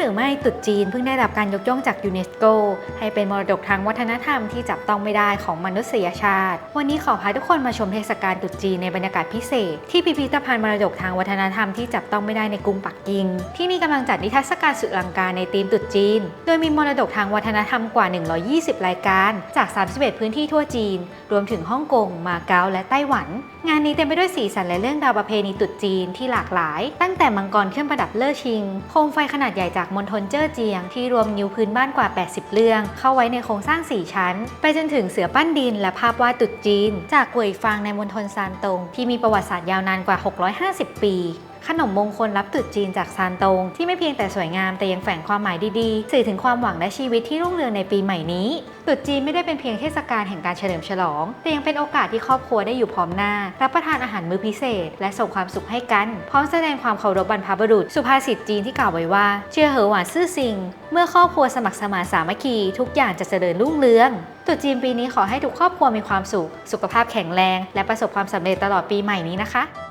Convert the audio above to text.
หรือไม่ตรุษจีนเพิ่งได้รับการยกย่องจากยูเนสโก ให้เป็นมรดกทางวัฒนธรรมที่จับต้องไม่ได้ของมนุษยชาติ วันนี้ขอพาทุกคนมาชมเทศกาลตรุษจีนในบรรยากาศพิเศษ ที่พิพิธภัณฑ์มรดกทางวัฒนธรรมที่จับต้องไม่ได้ในกรุงปักกิ่งที่นี่กำลังจัดนิทรรศการสุดลังการในธีมตรุษจีน โดยมีมรดกทางวัฒนธรรมกว่า 120 รายการจาก 31 พื้นที่ทั่วจีน รวมถึงฮ่องกงมาเก๊าและไต้หวัน งานนี้เต็มไปด้วยสีสันและเรื่องราวประเพณีตรุษจีนที่หลากหลาย ตั้งแต่มังกรเครื่องประดับเล่อชิงโคมไฟขนาดใหญ่จากมณฑลเจ้อเจียง ที่รวมนิ้วพื้นบ้านกว่า 80 เรื่อง เข้าไว้ในโครงสร้าง 4 ชั้น ไปจนถึงเสือปั้นดิน และภาพวาดตุดจีน จากกวยฟางในมณฑลซานตงที่มีประวัติศาสตร์ยาวนานกว่า 650 ปี ขนมมงคลรับตรุษจีนจากซานตง ที่ไม่เพียงแต่สวยงามแต่ยังแฝงความหมายดีๆ สื่อถึงความหวังและชีวิตที่รุ่งเรืองในปีใหม่นี้ตรุษจีนไม่ได้เป็นเพียงเทศกาลแห่งการเฉลิมฉลอง แต่ยังเป็นโอกาสที่ครอบครัวได้อยู่พร้อมหน้า รับประทานอาหารมื้อพิเศษ และส่งความสุขให้กัน พร้อมแสดงความเคารพบรรพบุรุษ สุภาษิตจีนที่กล่าวไว้ว่า เชื่อเหอหวานซื่อซิงเมื่อครอบครัวสมัครสมานสามัคคี ทุกอย่างจะเจริญรุ่งเรืองตรุษจีนปีนี้ขอให้ทุกครอบครัวมีความสุข สุขภาพแข็งแรง และประสบความสำเร็จตลอดปีใหม่นี้นะคะ